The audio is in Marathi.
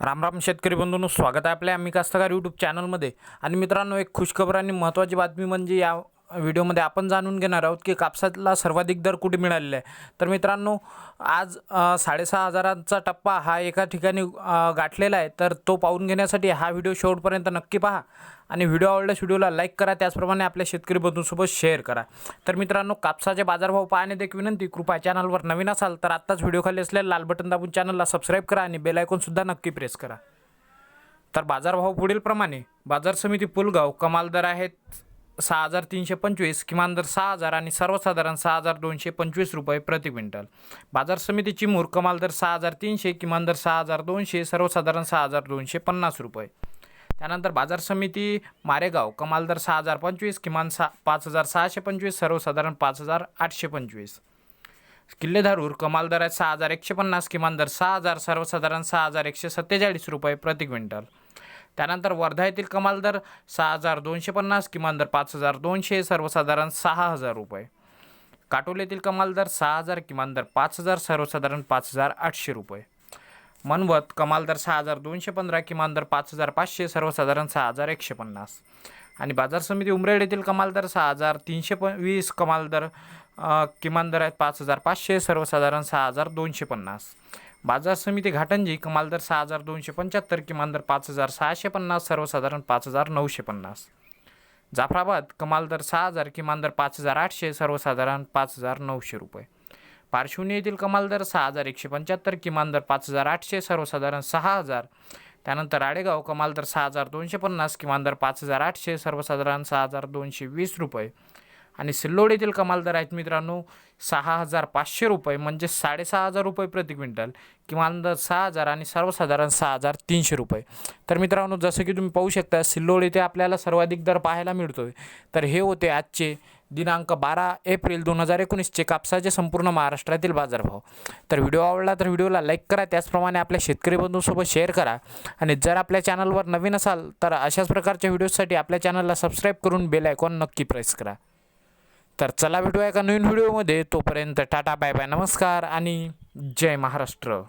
राम राम शेतकरी बंधूंनो स्वागत आहे आपल्या आम्ही कास्तकार यूट्यूब चॅनलमध्ये आणि मित्रांनो एक खुशखबर आणि महत्त्वाची बातमी म्हणजे या व्हिडिओमध्ये आपण जाणून घेणार आहोत की कापसाला सर्वाधिक दर कुठे मिळालेला आहे. तर मित्रांनो आज साडेसहा हजारांचा टप्पा हा एका ठिकाणी गाठलेला आहे. तर तो पाहून घेण्यासाठी हा व्हिडिओ शेवटपर्यंत नक्की पहा आणि व्हिडिओ आवडल्यास व्हिडिओला लाईक करा. त्याचप्रमाणे आपल्या शेतकरी बंधूंसोबत शेअर करा. तर मित्रांनो कापसाचे बाजारभाव पाहण्यात एक विनंती. कृपा चॅनलवर नवीन असाल तर आत्ताच व्हिडिओ खाली असलेल्या लाल बटन दाबून चॅनलला सबस्क्राईब करा आणि बेल आयकॉनसुद्धा नक्की प्रेस करा. तर बाजारभाव पुढीलप्रमाणे. बाजार समिती पुलगाव कमाल दर आहेत. सहा हजार तीनशे पंचवीस किमान दर सहा हजार आणि सर्वसाधारण सहा हजार दोनशे पंचवीस रुपये प्रति क्विंटल. बाजार समिती चिमूर कमाल दर सहा हजार तीनशे किमान दर सहा हजार दोनशे सर्वसाधारण सहा हजार दोनशे पन्नास रुपये. त्यानंतर बाजार समिती मारेगाव कमाल दर सहा हजार पंचवीस किमान सा पाच हजार सहाशे पंचवीस सर्वसाधारण पाच हजार आठशे पंचवीस. किल्लेधारूर कमाल दर आहे सहा हजार एकशे पन्नास किमान दर सहा हजार सर्वसाधारण सहा हजार एकशे सत्तेचाळीस रुपये प्रति क्विंटल. त्यानंतर वर्धा येथील कमाल दर सहा हजार दोनशे पन्नास किमान दर पाच हजार दोनशे सर्वसाधारण सहा हजार रुपये. काटोल येथील कमाल दर सहा हजार किमान दर पाच हजार सर्वसाधारण पाच हजार आठशे रुपये. मनवत कमाल दर सहा हजार दोनशे पंधरा किमान दर पाच हजार पाचशे सर्वसाधारण सहा हजार एकशे पन्नास. आणि बाजार समिती उमरेड येथील कमाल दर सहा हजार तीनशे प वीस कमाल दर किमान दर आहेत पाच हजार पाचशे सर्वसाधारण सहा हजार दोनशे पन्नास. बाजार समिती घाटंजी कमाल दर सहा हजार दोनशे पंच्याहत्तर किमान दर पाच हजार सहाशे पन्नास सर्वसाधारण पाच हजार नऊशे पन्नास. जाफराबाद कमाल दर सहा हजार किमान दर पाच हजार आठशे सर्वसाधारण पाच हजार नऊशे रुपये. पार्श्वनी येथील कमाल दर सहा हजार एकशे पंच्याहत्तर किमान दर पाच हजार आठशे सर्वसाधारण सहा हजार. त्यानंतर आडेगाव कमाल दर सहा हजार दोनशे पन्नास किमान दर पाच हजार आठशे सर्वसाधारण सहा हजार दोनशे वीस रुपये. आणि सिल्लोड येथील कमाल दर आहेत मित्रांनो सहा हजार पाचशे रुपये म्हणजे साडेसहा हजार रुपये प्रति क्विंटल किमान दर सहा हजार आणि सर्वसाधारण सहा हजार तीनशे रुपये. तर मित्रांनो जसं की तुम्ही पाहू शकता सिल्लोड येथे आपल्याला सर्वाधिक दर पाहायला मिळतोय. तर हे होते आजचे दिनांक बारा एप्रिल दोन हजार एकोणीसचे कापसाचे संपूर्ण महाराष्ट्रातील बाजारभाव. तर व्हिडिओ आवडला तर व्हिडिओला लाईक करा त्याचप्रमाणे आपल्या शेतकरी बंधूंसोबत शेअर करा. आणि जर आपल्या चॅनलवर नवीन असाल तर अशाच प्रकारच्या व्हिडिओसाठी आपल्या चॅनलला सबस्क्राईब करून बेल आयकॉन नक्की प्रेस करा. तर चला भेटूया एका नवीन व्हिडिओमध्ये. तोपर्यंत टाटा बाय बाय नमस्कार आणि जय महाराष्ट्र.